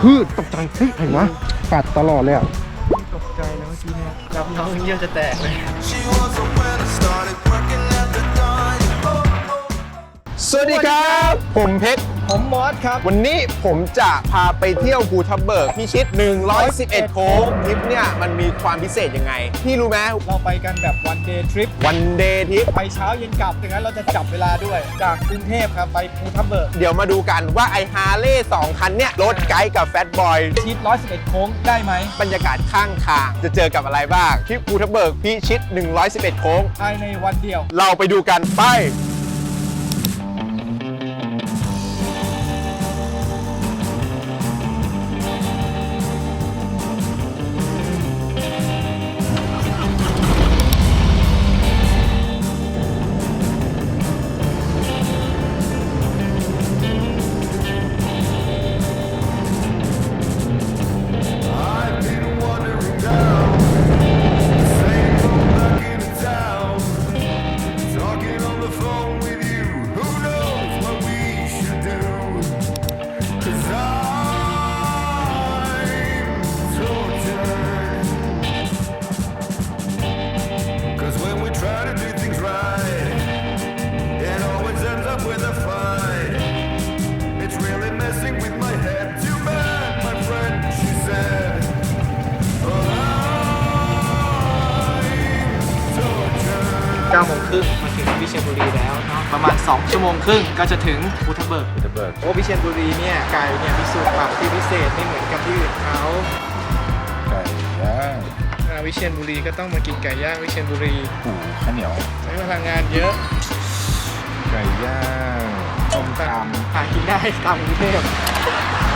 คือตกใจเฮ้ยใครวะกัดตลอดเลยอะตกใจแล้วเมื่อกี้เนี่ยรับน้องเยี่ยวจะแตกเลย She wasn't when I started working at the dawn. สวัสดีครับ ผมเพชร ผมมอสครับ วันนี้ผมจะพาไปเที่ยวภูทับเบิกพิชิต 111 โค้งทริปเนี่ยมันมีความพิเศษยังไง พี่รู้ไหมเราไปกันแบบวันเดย์ทริปวันเดย์ทริปไปเช้าเย็นกลับดังนั้นเราจะจับเวลาด้วย จากกรุงเทพครับ ไปภูทับเบิกเดี๋ยวมาดูกันว่าไอฮาร์เลย์สองคันเนี่ยรถไกด์กับแฟตบอยชิด111 โค้งได้ไหมบรรยากาศข้างทางจะเจอกับอะไรบ้างที่ภูทับเบิกพิชิต 111 โค้งภายในวันเดียว เราไปดูกันไป 2 ชั่วโมงครึ่งก็จะถึงภูทับเบิกภูทับเบิกโอ้วิเชียรบุรีเนี่ยไก่เนี่ยมีสูตรหมักที่พิเศษไม่เหมือนกับที่อื่นเขาไก่ย่างอ่าวิเชียรบุรีก็ต้องมากินไก่ย่างวิเชียรบุรีหูข้าวเหนียว ใช้พลังงานเยอะไก่ย่างต้มตหากินได้ตามกรุงเทพำ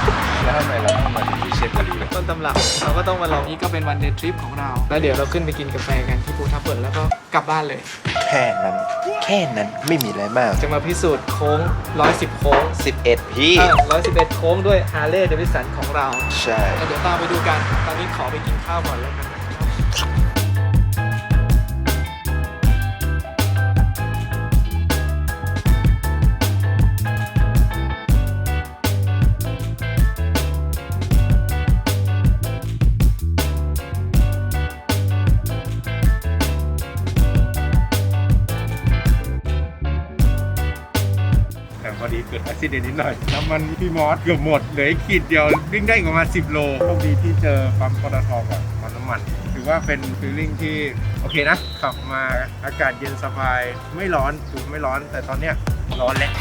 แล้วทำไมเราต้องมาถึงวิเชียรบุรีต้นตำรับเราก็ต้องมาลองนี้ก็เป็นวันเดย์ทริปของเรา แล้วเดี๋ยวเราขึ้นไปกินกาแฟกันที่ภูทับเบิกแล้วก็กลับบ้านเลย แค่นั้น แค่นั้นไม่มีอะไรมาก จะมาพิสูจน์โค้ง 110 โค้ง11 พี่เออ111 โค้งด้วยฮาร์เลย์เดวิสันของเรา ใช่ แล้วเดี๋ยวตามไปดูกัน ตอนนี้ขอไปกินข้าวก่อนแล้วกันนะครับ พอดีเกิดอุบิเหตุนิดหน่อย น้ำมันพี่มอสเกือบหมดเหลืออีกขีดเดียววิ่งได้อีกประมาณ10 โลโชคดีที่เจอปั๊มปตทก่อนปั๊มน้ำมัน ถือว่าเป็นฟีลลิ่งที่โอเคนะขับมาอากาศเย็นสบายไม่ร้อนถูไม่ร้อน แต่ตอนเนี้ยร้อนแล้ว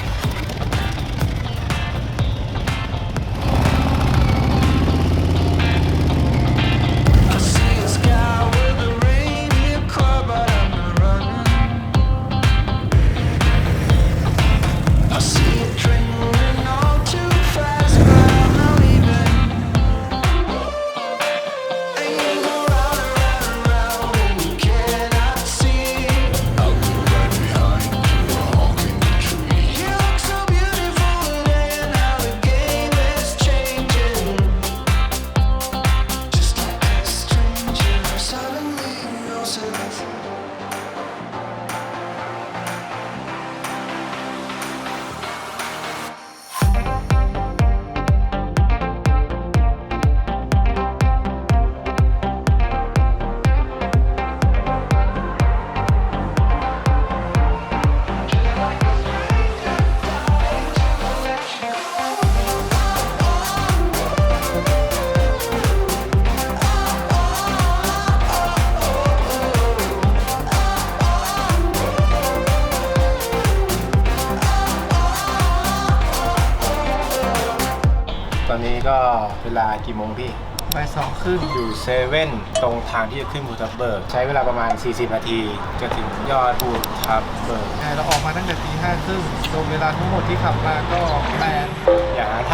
ตอนนี้ก็เวลากี่โมงพี่ บ่ายสองครึ่งอยู่เซเว่นตรงทางที่จะขึ้นภูทับเบิก ใช้เวลาประมาณ 40 นาที จะถึงยอดภูทับเบิกใช่เราออกมาตั้งแต่ตีห้าครึ่งรวมเวลาทั้งหมดที่ขับมาก็แปดอย่าหาท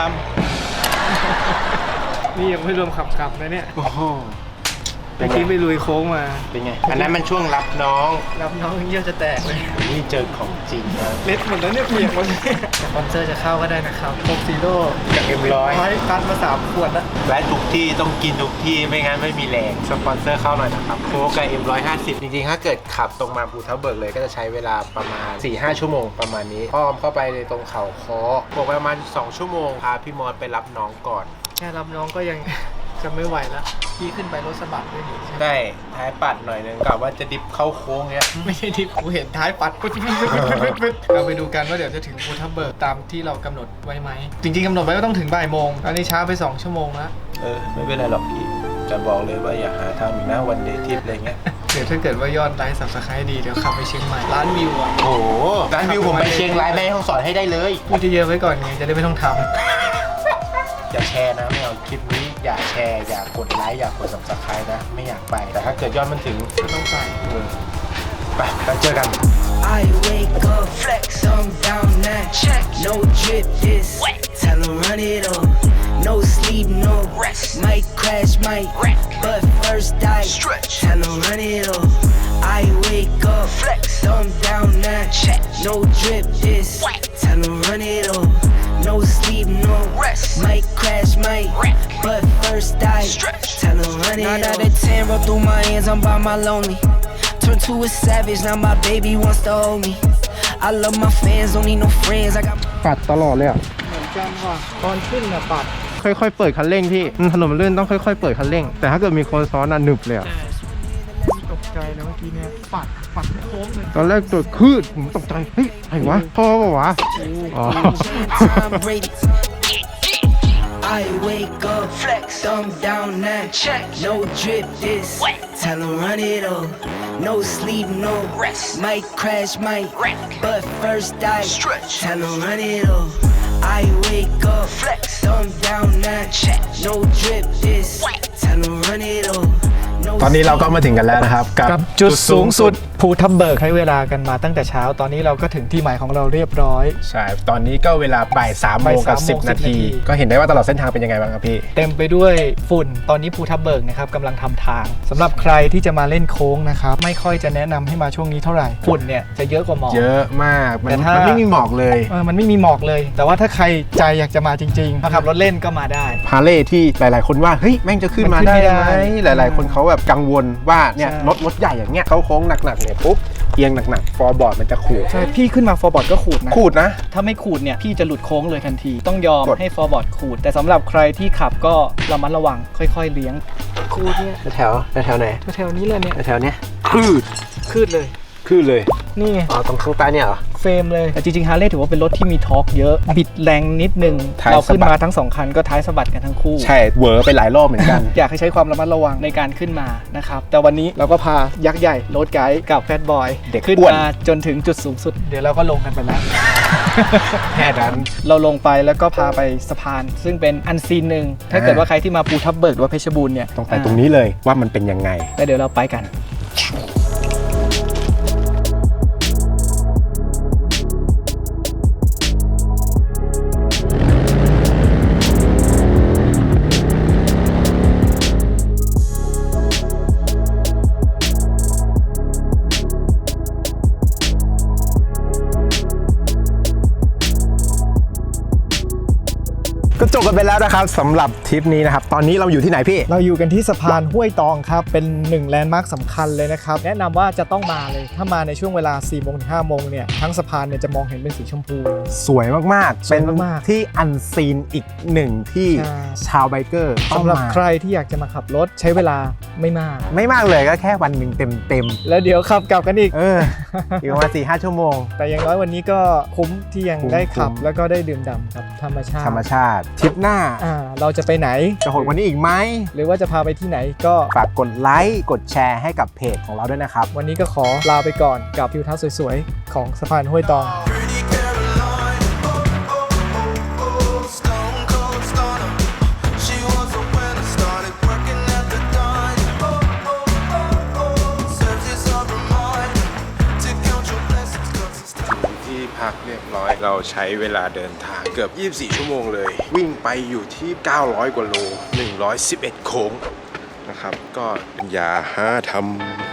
นี่ยังไม่รวมขับกลับนะเนี่ยำโอ้โห เมื่อกี้ไปลุยโค้งมา เป็นไง อันนั้นมันช่วงรับน้อง รับน้องเยี่ยวจะแตกเลยนี่เจอของจริงนะเล็ดหมดแล้วเนี่ยเปียกหมดเลยสปอนเซอร์จะเข้าก็ได้นะครับโคกซีโร่จากเอ็มร้อยร้อยตัดมาสามขวดแล้วแวะทุกที่ต้องกินทุกที่ไม่งั้นไม่มีแรงสปอนเซอร์เข้าหน่อยนะครับโค้กกับเอ็มร้อยห้าสิบจริงๆ ถ้าเกิดขับตรงมาภูทับเบิกเลยก็จะใช้เวลาประมาณ4-5ชั่วโมงประมาณนี้อ้อมเข้าไปในตรงเขาคอบวกไปประมาณ 2 ชั่วโมงพาพี่มอสไปรับน้องก่อนแค่รับน้องก็ยัง จะไม่ไหวแล้วพี่ขึ้นไปรถสะบัดด้วยนี่ใช่ไหมได้ท้ายปัดหน่อยนึงกะว่าจะดิฟเข้าโค้งเนี้ย ไม่ใช่ที่กูเห็นท้ายปัดปึ๊ดปึ๊ดปึ๊ดปึ๊ดปึ๊ดปึ๊ดเราไปดูกันว่าเดี๋ยวจะถึงภูทับเบิกตามที่เรากำหนดไว้ไหม จริงๆกำหนดไว้ว่าต้องถึงบ่ายโมงตอนนี้ช้าไป 2 ชั่วโมงแล้วเออ ไม่เป็นไรหรอกพี่ จะบอกเลยว่าอย่าหาทำอีกนะวันเดย์ทิปอะไรเงี้ย เดี๋ยวถ้าเกิดว่ายอดไลค์สับสไครต์ดีเดี๋ยวขับไปเชียงใหม่ร้านวิวอะโอ้โหร้านวิวผมไปเชียงรายแม่ห้องสอนให้ได้เลย พูดเยอะๆไว้ก่อนไงจะได้ไม่ต้องท อย่าแชร์นะ ไม่เอาคลิปนี้ อย่าแชร์ อย่ากดไลค์อย่ากด subscribe นะ ไม่อยากไป แต่ถ้าเกิดยอดมันถึงำก็ต้องไปเออไปแล้วเจอกัน I wake up, flex, I'm down now. Check. No drip, this. Tell 'em run it up. No sleep, no rest. Might crash, might wreck. But first I stretch. Tell 'em run it up. I wake up, flex, I'm down now. Check. No drip, this. Tell 'em run it up. No sleep, no rest. Might crash, might wreck. But first I stretch. Tell 'em run it up. Nine out of ten, roll through my hands, I'm by my lonely. Turn to a savage, now my baby wants to hold me. I love my fans, don't need no friends. I got ปัดตลอดเลยอะ เหมือนกันว่ะตอนขึ้นน่ะปัดค่อยๆ เปิดคันเร่งพี่อืมถนนมันลื่นต้องค่อยๆ เปิดคันเร่ง แต่ถ้าเกิดมีคนซ้อนน่ะหนึบเลยอะ ตกใจเลยเมื่อกี้เนี่ยปัดปัดทุกโค้งเลยตอนแรกตัวคืดผมตกใจ เฮ้ยอะไรวะพ่อเปล่าวะ อ๋อ time rated. I wake up, flex, thumb down now. Check. No drip, this. Tell 'em run it up. No sleep, no rest. Might crash, might wreck. But first I stretch. Tell 'em run it up. I wake up, flex, thumb down now. Check. No drip, this. Tell 'em run it up. No ตอนนี้เราก็มาถึงกันแล้วนะครับ กับจุดสูงสุด ภูทับเบิกใช้เวลากันมาตั้งแต่เช้าตอนนี้เราก็ถึงที่หมายของเราเรียบร้อย ใช่ ตอนนี้ก็เวลาบ่ายสามโมบ่ายงกับสามโมงสิบ10นาทีนาที ก็เห็นได้ว่าตลอดเส้นทางเป็นยังไงบ้างครับพี่ เต็มไปด้วยฝุ่น ตอนนี้ภูทับเบิกนะครับกำลังทำทางสำหรับใครที่จะมาเล่นโค้งนะครับ ไม่ค่อยจะแนะนำให้มาช่วงนี้เท่าไหร่ ฝุ่นเนี่ยจะเยอะกว่าหมอก เยอะมาก มันแต่ถ้ามัมันไม่มีหมอกเลยเออมันไม่มีหมอกเลย แต่ว่าถ้าใครใจอยากจะมาจริงๆมาขับรถเล่นก็มาได้ พาเล่ที่หลาย ๆ คนว่า เฮ้ย แม่งจะขึ้นมันมาขึ้นได้ไม่ไหมได้หลาย ๆ คนเขาแบบกังวลว่าเนี่ยใช่รถรถใหญ่อย่างเงี้ยเขาโค้งหนักๆเนี่ยปุ๊บเอียงหนักๆฟอร์บอร์ดมันจะขูดใช่พี่ขึ้นมาฟอร์บอร์ดก็ขูดนะ ขูดนะ ถ้าไม่ขูดเนี่ยพี่จะหลุดโค้งเลยทันที ต้องยอมกด ให้ฟอร์บอร์ดขูด แต่สำหรับใครที่ขับก็ระมัดระวังค่อยๆเลี้ยงขูดเนี่ยแถวแถวไหนแถวๆนี้เลยเนี่ยแถวเนี้ยคลืดคืดเลยคลืดเลย นี่ไงอ๋อตรงข้างใต้เนี่ยเหรอ เฟรมเลยแต่จริงๆฮาร์เลย์ถือว่าเป็นรถที่มีทอร์กเยอะ บิดแรงนิดนึง ท้ายเราขึ้นสะบัมาด ทั้งสองคันก็ท้ายสะบัดกันทั้งคู่ ใช่เวอร์ไปหลายรอบเหมือนกัน อยากให้ใช้ความระมัดระวังในการขึ้นมานะครับ แต่วันนี้เราก็พายักษ์ใหญ่โรถไกด์กับแฟตบอยเด็กขึ้นอ้วน มาจนถึงจุดสูงสุด เดี๋ยวเราก็ลงกันไปแล้ว แค่นั้น เราลงไปแล้วก็พาไปสะพาน ซึ่งเป็นอันซีนหนึ่งถ้าเกิดว่าใครที่มาภูทับเบิกหรือว่าเพชรบูรณ์เนี่ยต้องไปตรงนี้เลยว่ามันเป็นยังไง แล้วเดี๋ยวเราไปกัน ก็จบกันไปแล้วนะครับสำหรับทริปนี้นะครับ ตอนนี้เราอยู่ที่ไหนพี่ เราอยู่กันที่สะพานห้วยตองครับ เป็นหนึ่งแลนด์มาร์คสำคัญเลยนะครับ แนะนำว่าจะต้องมาเลย ถ้ามาในช่วงเวลา4โมงถึง5โมงเนี่ย ทั้งสะพานเนี่ยจะมองเห็นเป็นสีชมพู สวยมากๆสวยเป็นมากๆที่อันซีนอีกหนึ่งที่ใช่ ชาวไบเกอร์ต้องสำหรับมา ใครที่อยากจะมาขับรถใช้เวลา ไม่มาก ไม่มากเลยก็แค่วันหนึ่งเต็มเต็มแล้วเดี๋ยวขับกลับกันอีก ๆเอออีกประมาณสี่ห้าชั่วโมง แต่อย่างน้อยวันนี้ก็คุ้มที่ยังคุ้มได้ขับ คุ้ม แล้วก็ได้ดื่มด่ำกับธรรมชาติธรรมชาติทริปหน้าอ่าเราจะไปไหน จะโหดกวันนี้อีกไหมหรือว่าจะพาไปที่ไหนก็ฝากกดไลค์กดแชร์ให้กับเพจของเราด้วยนะครับ วันนี้ก็ขอลาไปก่อนกับทิวทัศน์สวยๆ ของสะพานห้วยตอง ที่พักเรียบร้อย เราใช้เวลาเดินทางเกือบ 24 ชั่วโมงเลย วิ่งไปอยู่ที่ 900 กว่าโล 111 โค้งนะครับ ก็อย่าหาทำ